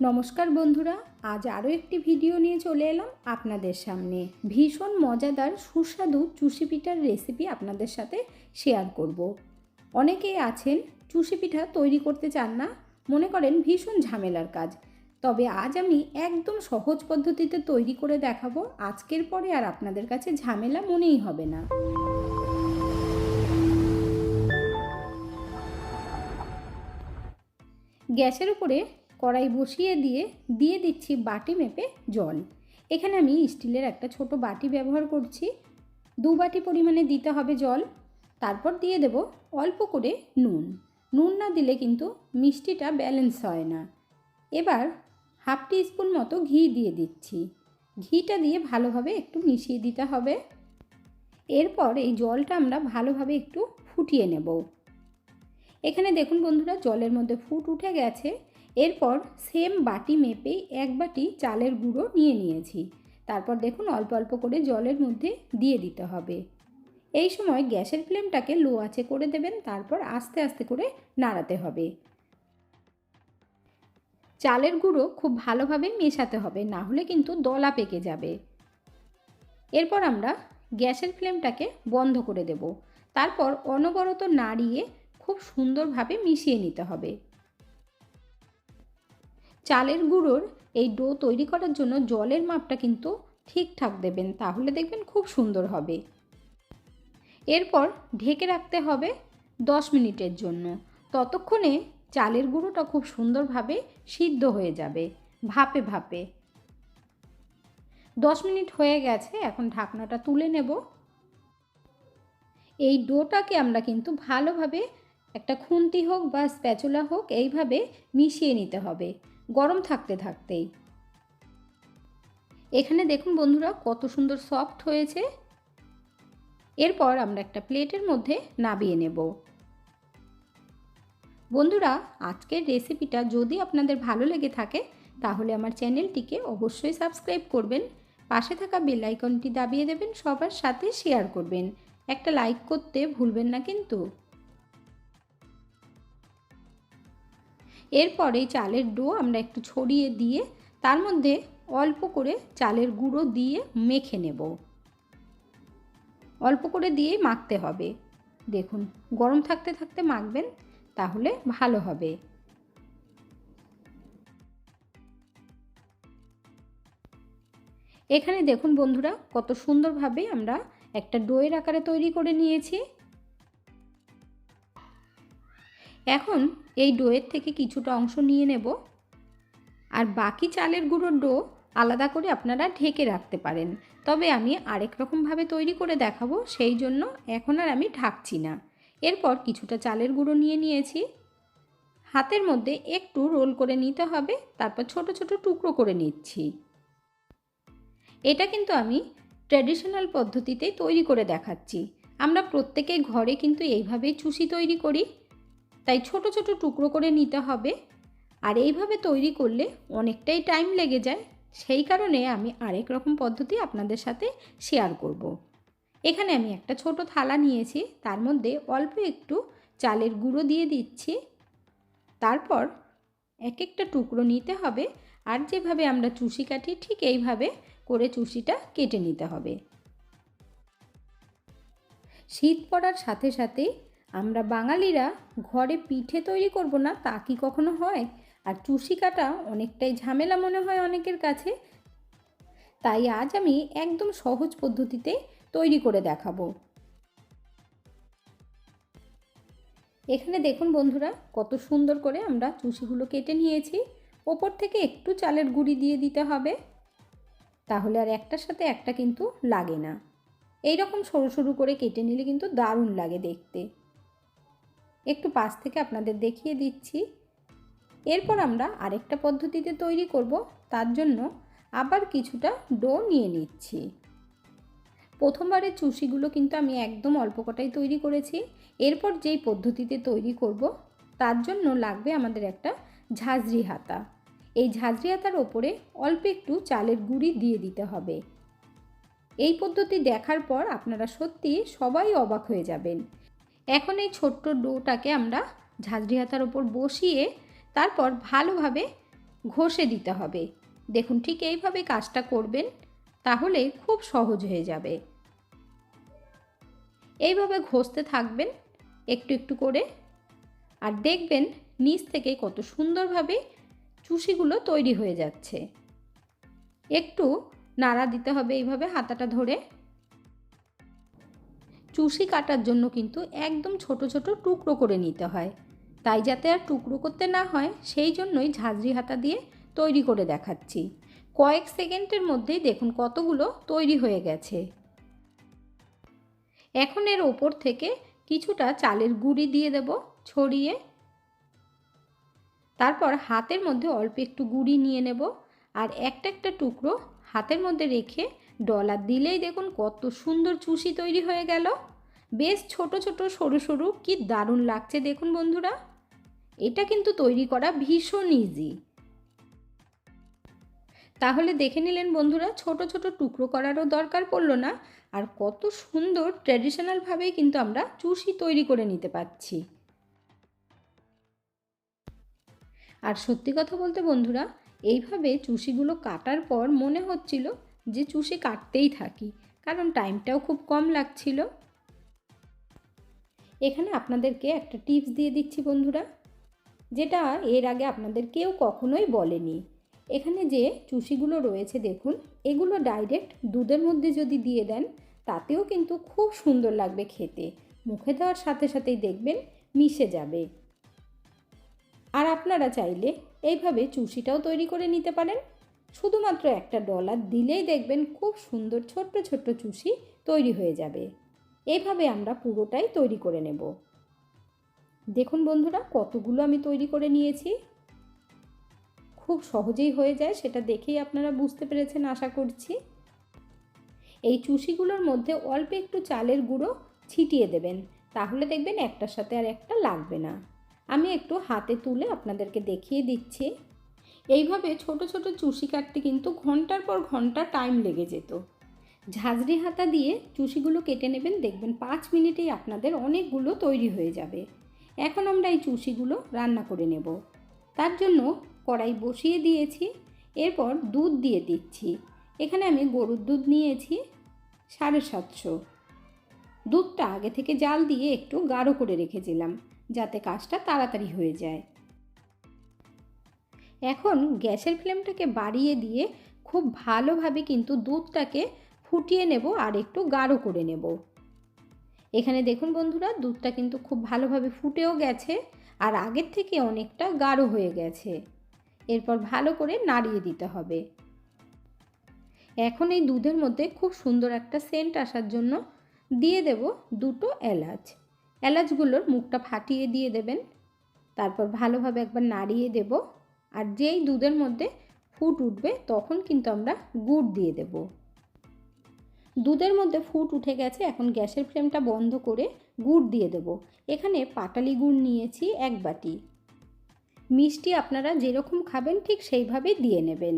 নমস্কার বন্ধুরা, আজ আরও একটি ভিডিও নিয়ে চলে এলাম আপনাদের সামনে। ভীষণ মজাদার, সুস্বাদু চুষি পিঠার রেসিপি আপনাদের সাথে শেয়ার করব। অনেকেই আছেন, চুষি পিঠা তৈরি করতে চান না, মনে করেন ভীষণ ঝামেলার কাজ। তবে আজ আমি একদম সহজ পদ্ধতিতে তৈরি করে দেখাবো, আজকের পরে আর আপনাদের কাছে ঝামেলা মনেই হবে না। গ্যাসের উপরে কড়াই বসিয়ে দিয়ে দিয়ে দিচ্ছি বাটি মেপে জল। এখানে আমি স্টিলের একটা ছোট বাটি ব্যবহার করছি। দু বাটি পরিমাণে দিতে হবে জল। তারপর দিয়ে দেব অল্প করে নুন। নুন না দিলে কিন্তু মিষ্টিটা ব্যালেন্স হয় না। এবার হাফ টি স্পুন মতো ঘি দিয়ে দিচ্ছি। ঘিটা দিয়ে ভালোভাবে একটু মিশিয়ে দিতে হবে। এরপর এই জলটা আমরা ভালোভাবে একটু ফুটিয়ে নেব। এখানে দেখুন বন্ধুরা, জলের মধ্যে ফুট উঠে গেছে। এরপর সেম বাটি মেপেই এক বাটি চালের গুঁড়ো নিয়ে নিয়েছি। তারপর দেখুন অল্প অল্প করে জলের মধ্যে দিয়ে দিতে হবে। এই সময় গ্যাসের ফ্লেমটাকে লো আঁচে করে দেবেন, তারপর আস্তে আস্তে করে নাড়াতে হবে। চালের গুঁড়ো খুব ভালোভাবে মেশাতে হবে, না হলে কিন্তু দলা পেকে যাবে। এরপর আমরা গ্যাসের ফ্লেমটাকে বন্ধ করে দেব। তারপর অনবরত নাড়িয়ে খুব সুন্দরভাবে মিশিয়ে নিতে হবে। চালের গুঁড়োর এই ডো তৈরি করার জন্য জলের মাপটা কিন্তু ঠিকঠাক দেবেন, তাহলে দেখবেন খুব সুন্দর হবে। এরপর ঢেকে রাখতে হবে দশ মিনিটের জন্য। ততক্ষণে চালের গুঁড়োটা খুব সুন্দরভাবে সিদ্ধ হয়ে যাবে, ভাপে ভাপে। দশ মিনিট হয়ে গেছে, এখন ঢাকনাটা তুলে নেব। এই ডোটাকে আমরা কিন্তু ভালোভাবে একটা খুন্তি হোক বা স্প্যাচুলা হোক, এইভাবে মিশিয়ে নিতে হবে। গরম থাকতে থাকতেই। এখানে দেখুন বন্ধুরা, কত সুন্দর সফট হয়েছে। এরপর আমরা একটা প্লেটের মধ্যে নাবিয়ে নেব। বন্ধুরা, আজকের রেসিপিটা যদি আপনাদের ভালো লেগে থাকে, তাহলে আমার চ্যানেলটিকে অবশ্যই সাবস্ক্রাইব করবেন। পাশে থাকা বেল আইকনটি দাবিয়ে দেবেন, সবার সাথে শেয়ার করবেন। একটা লাইক করতে ভুলবেন না কিন্তু। এরপর চালের ডো আমরা একটু ছড়িয়ে দিয়ে তার মধ্যে অল্প করে চালের গুঁড়ো দিয়ে মেখে নেব। অল্প করে দিয়ে মাখতে হবে। দেখুন, গরম থাকতে থাকতে মাখবেন, তাহলে ভালো হবে। এখানে দেখুন বন্ধুরা, কত সুন্দরভাবে আমরা একটা ডোয়ের আকারে তৈরি করে নিয়েছি। এখন এই ডোয়ের থেকে কিছুটা অংশ নিয়ে নেব। আর বাকি চালের গুঁড়োর ডো আলাদা করে আপনারা ঢেকে রাখতে পারেন। তবে আমি আরেক রকমভাবে তৈরি করে দেখাবো, সেই জন্য এখন আর আমি ঢাকছি না। এরপর কিছুটা চালের গুঁড়ো নিয়ে নিয়েছি। হাতের মধ্যে একটু রোল করে নিতে হবে, তারপর ছোট ছোট টুকরো করে নিচ্ছি। এটা কিন্তু আমি ট্র্যাডিশনাল পদ্ধতিতেই তৈরি করে দেখাচ্ছি। আমরা প্রত্যেকে ঘরে কিন্তু এইভাবেই চুষি তৈরি করি। তাই ছোট ছোট টুকরো করে নিতে হবে। আর এইভাবে তৈরি করলে অনেকটাই টাইম লেগে যায়। সেই কারণে আমি আরেক রকম পদ্ধতি আপনাদের সাথে শেয়ার করব। এখানে আমি একটা ছোট থালা নিয়েছি। তার মধ্যে অল্প একটু চালের গুঁড়ো দিয়ে দিচ্ছি। তারপর এক একটা টুকরো নিতে হবে। আর যেভাবে আমরা চুষি কাটি ঠিক এইভাবে করে চুষিটা কেটে নিতে হবে। শীত পড়ার সাথে সাথে আমরা বাঙালিরা ঘরে পিঠে তৈরি করব না, তা কি কখনো হয়? আর চুষি কাটা অনেকটাই ঝামেলা মনে হয় অনেকের কাছে। তাই আজ আমি একদম সহজ পদ্ধতিতে তৈরি করে দেখাবো। এখানে দেখুন বন্ধুরা, কত সুন্দর করে আমরা চুষিগুলো কেটে নিয়েছি। ওপর থেকে একটু চালের গুঁড়ি দিয়ে দিতে হবে। তাহলে আর একটার সাথে একটা কিন্তু লাগে না। এই রকম সরু সরু করে কেটে নিলে কিন্তু দারুণ লাগে দেখতে। একটু পাশ থেকে আপনাদের দেখিয়ে দিচ্ছি। এরপর আমরা আরেকটা পদ্ধতিতে তৈরি করব, তার জন্য আবার কিছুটা ডো নিয়ে নিচ্ছি। প্রথমবারের চুষিগুলো কিন্তু আমি একদম অল্প কটাই তৈরি করেছি। এরপর যেই পদ্ধতিতে তৈরি করব, তার জন্য লাগবে আমাদের একটা ঝাঁঝরি হাতা। এই ঝাঁঝরি হাতার ওপরে অল্প একটু চালের গুঁড়ি দিয়ে দিতে হবে। এই পদ্ধতি দেখার পর আপনারা সত্যি সবাই অবাক হয়ে যাবেন। এখন এই ছোট্ট ডোটাকে আমরা ঝাঁঝরি হাতার ওপর বসিয়ে তারপর ভালোভাবে ঘষে দিতে হবে। দেখুন, ঠিক এইভাবে কাজটা করবেন তাহলে খুব সহজ হয়ে যাবে। এইভাবে ঘষতে থাকবেন একটু একটু করে আর দেখবেন নিচ থেকে কত সুন্দরভাবে চুষিগুলো তৈরি হয়ে যাচ্ছে। একটু নাড়া দিতে হবে এইভাবে হাতাটা ধরে। চুষি কাটার জন্য কিন্তু একদম ছোট ছোট টুকরো করে নিতে হয়। তাই যাতে আর টুকরো করতে না হয়, সেই জন্যই ঝাঁঝরি হাতা দিয়ে তৈরি করে দেখাচ্ছি। কয়েক সেকেন্ডের মধ্যেই দেখুন কতগুলো তৈরি হয়ে গেছে। এখন এর ওপর থেকে কিছুটা চালের গুঁড়ি দিয়ে দেব ছড়িয়ে। তারপর হাতের মধ্যে অল্প একটু গুঁড়ি নিয়ে নেব আর একটা একটা টুকরো হাতের মধ্যে রেখে ডলার দিলেই দেখুন কত সুন্দর চুষি তৈরি হয়ে গেল। বেশ ছোট ছোট সরু সরু, কি দারুণ লাগছে দেখুন বন্ধুরা। এটা কিন্তু তৈরি করা ভীষণ ইজি তাহলে দেখে নিলেন বন্ধুরা, ছোট ছোট টুকরো করারও দরকার পড়ল না। আর কত সুন্দর ট্র্যাডিশনালভাবেই কিন্তু আমরা চুষি তৈরি করে নিতে পারছি। আর সত্যি কথা বলতে বন্ধুরা, এইভাবে চুষিগুলো কাটার পর মনে হচ্ছিল যে চুষি কাটতেই থাকি, কারণ টাইমটাও খুব কম লাগছিল। এখানে আপনাদেরকে একটা টিপস দিয়ে দিচ্ছি বন্ধুরা, যেটা এর আগে আপনাদের কেউ কখনোই বলেনি। এখানে যে চুষিগুলো রয়েছে দেখুন, এগুলো ডাইরেক্ট দুধের মধ্যে যদি দিয়ে দেন, তাতেও কিন্তু খুব সুন্দর লাগবে খেতে। মুখে দেওয়ার সাথে সাথেই দেখবেন মিশে যাবে। আর আপনারা চাইলে এইভাবে চুষিটাও তৈরি করে নিতে পারেন। শুধুমাত্র একটা ডলার দিলেই দেখবেন খুব সুন্দর ছোট্ট ছোট্ট চুষি তৈরি হয়ে যাবে। এইভাবে আমরা পুরোটাই তৈরি করে নেব। দেখুন বন্ধুরা, কতগুলো আমি তৈরি করে নিয়েছি। খুব সহজেই হয়ে যায়, সেটা দেখেই আপনারা বুঝতে পেরেছেন, আশা করছি। এই চুষিগুলোর মধ্যে অল্প একটু চালের গুঁড়ো ছিটিয়ে দেবেন, তাহলে দেখবেন একটার সাথে আর একটা লাগবে না। আমি একটু হাতে তুলে আপনাদেরকে দেখিয়ে দিচ্ছি। এইভাবে ছোট ছোট চুষি কাটতে কিন্তু ঘণ্টার পর ঘণ্টা টাইম লেগে যেত। ঝাঁঝরি হাতা দিয়ে চুষিগুলো কেটে নেবেন, দেখবেন পাঁচ মিনিটেই আপনাদের অনেকগুলো তৈরি হয়ে যাবে। এখন আমরা এই চুষিগুলো রান্না করে নেব। তার জন্য কড়াই বসিয়ে দিয়েছি, এরপর দুধ দিয়ে দিচ্ছি। এখানে আমি গরুর দুধ নিয়েছি সাড়ে সাতশো। দুধটা আগে থেকে জাল দিয়ে একটু গাঢ় করে রেখেছিলাম, যাতে কাজটা তাড়াতাড়ি হয়ে যায়। এখন গ্যাসের ফ্লেমটাকে বাড়িয়ে দিয়ে খুব ভালোভাবে কিন্তু দুধটাকে ফুটিয়ে নেব আর একটু গাঢ় করে নেব। এখানে দেখুন বন্ধুরা, দুধটা কিন্তু খুব ভালোভাবে ফুটেও গেছে আর আগের থেকে অনেকটা গাঢ় হয়ে গেছে। এরপর ভালো করে নাড়িয়ে দিতে হবে। এখন এই দুধের মধ্যে খুব সুন্দর একটা সেন্ট আসার জন্য দিয়ে দেব দুটো এলাচ। এলাচগুলোর মুখটা ফাটিয়ে দিয়ে দেবেন। তারপর ভালোভাবে একবার নাড়িয়ে দেব। আর যেই দুধের মধ্যে ফুট উঠবে তখন কিন্তু আমরা গুড় দিয়ে দেব। দুধের মধ্যে ফুট উঠে গেছে, এখন গ্যাসের ফ্লেমটা বন্ধ করে গুড় দিয়ে দেব। এখানে পাটালি গুড় নিয়েছি এক বাটি। মিষ্টি আপনারা যেরকম খাবেন ঠিক সেইভাবে দিয়ে নেবেন।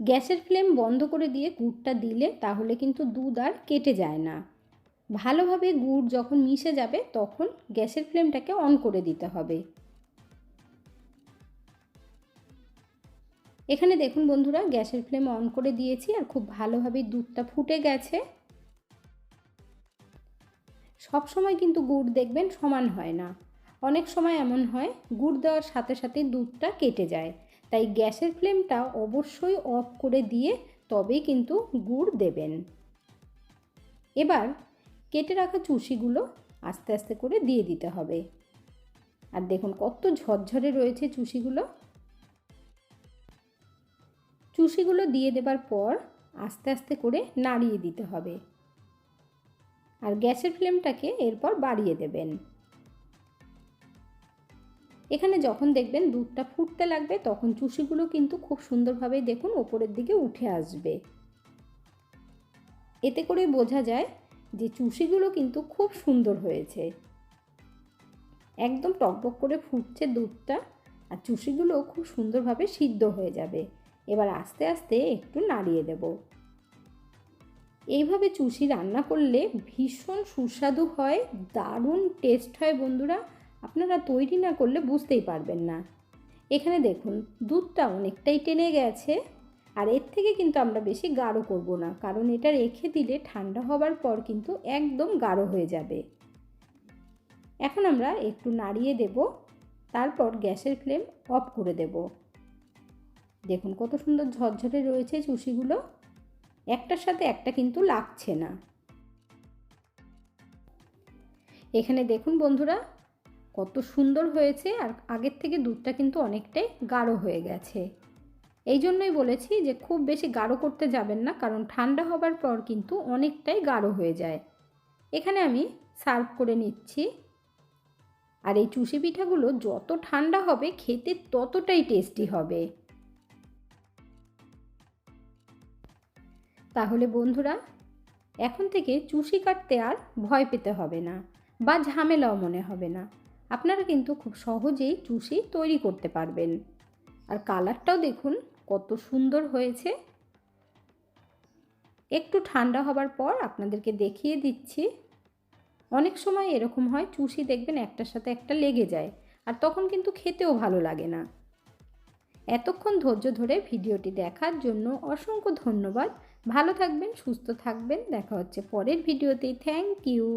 গ্যাসের ফ্লেম বন্ধ করে দিয়ে গুড়টা দিলে তাহলে কিন্তু দুধ আর কেটে যায় না। ভালোভাবে গুড় যখন মিশে যাবে তখন গ্যাসের ফ্লেমটাকে অন করে দিতে হবে। এখানে দেখুন বন্ধুরা, গ্যাসের ফ্লেম অন করে দিয়েছি আর খুব ভালোভাবে দুধটা ফুটে গেছে। সব সময় কিন্তু গুড় দেখবেন সমান হয় না। অনেক সময় এমন হয়, গুড় দেওয়ার সাথে সাথে দুধটা কেটে যায়। তাই গ্যাসের ফ্লেমটা অবশ্যই অফ করে দিয়ে তবেই কিন্তু গুড় দেবেন। এবার কেটে রাখা চুষিগুলো আস্তে আস্তে করে দিয়ে দিতে হবে। আর দেখুন কত ঝরঝরে রয়েছে চুষিগুলো। চুষিগুলো দিয়ে দেবার পর আস্তে আস্তে করে নাড়িয়ে দিতে হবে। আর গ্যাসের ফ্লেমটাকে এরপর বাড়িয়ে দেবেন। এখানে যখন দেখবেন দুধটা ফুটতে লাগবে, তখন চুষিগুলো কিন্তু খুব সুন্দরভাবে দেখুন ওপরের দিকে উঠে আসবে। এতে করে বোঝা যায় যে চুষিগুলো কিন্তু খুব সুন্দর হয়েছে। একদম টকবক করে ফুটছে দুধটা, আর চুষিগুলো খুব সুন্দরভাবে সিদ্ধ হয়ে যাবে। এবার আস্তে আস্তে একটু নাড়িয়ে দেব। এইভাবে চুষি রান্না করলে ভীষণ সুস্বাদু হয়, দারুণ টেস্ট হয় বন্ধুরা। আপনারা তৈরি না করলে বুঝতেই পারবেন না। এখানে দেখুন, দুধটা অনেকটাই টেনে গেছে। আর এর থেকে কিন্তু আমরা বেশি গাঢ় করব না, কারণ এটা রেখে দিলে ঠান্ডা হবার পর কিন্তু একদম গাঢ় হয়ে যাবে। এখন আমরা একটু নাড়িয়ে দেব, তারপর গ্যাসের ফ্লেম অফ করে দেব। দেখুন কত সুন্দর ঝরঝরে রয়েছে চুষিগুলো। একটার সাথে একটা কিন্তু লাগছে না। এখানে দেখুন বন্ধুরা, কত সুন্দর হয়েছে আর আগের থেকে দুধটা কিন্তু অনেকটাই গাঢ় হয়ে গেছে। এই জন্যই বলেছি যে খুব বেশি গাঢ় করতে যাবেন না, কারণ ঠান্ডা হবার পর কিন্তু অনেকটাই গাঢ় হয়ে যায়। এখানে আমি সার্ভ করে নিচ্ছি। আর এই চুষি পিঠাগুলো যত ঠান্ডা হবে, খেতে ততটাই টেস্টি হবে। তাহলে বন্ধুরা, এখন থেকে চুষি কাটতে আর ভয় পেতে হবে না বা ঝামেলাও মনে হবে না। আপনারা কিন্তু খুব সহজেই চুষি তৈরি করতে পারবেন। আর কালারটাও দেখুন, কত সুন্দর হয়েছে। একটু ঠান্ডা হবার পর আপনাদেরকে দেখিয়ে দিচ্ছি। অনেক সময় এরকম হয়, চুষি দেখবেন একটার সাথে একটা লেগে যায় আর তখন কিন্তু খেতেও ভালো লাগে না। এতক্ষণ ধৈর্য ধরে ভিডিওটি দেখার জন্য অসংখ্য ধন্যবাদ। ভালো থাকবেন সুস্থ থাকবেন। দেখা হচ্ছে পরের ভিডিওতেই থ্যাংক ইউ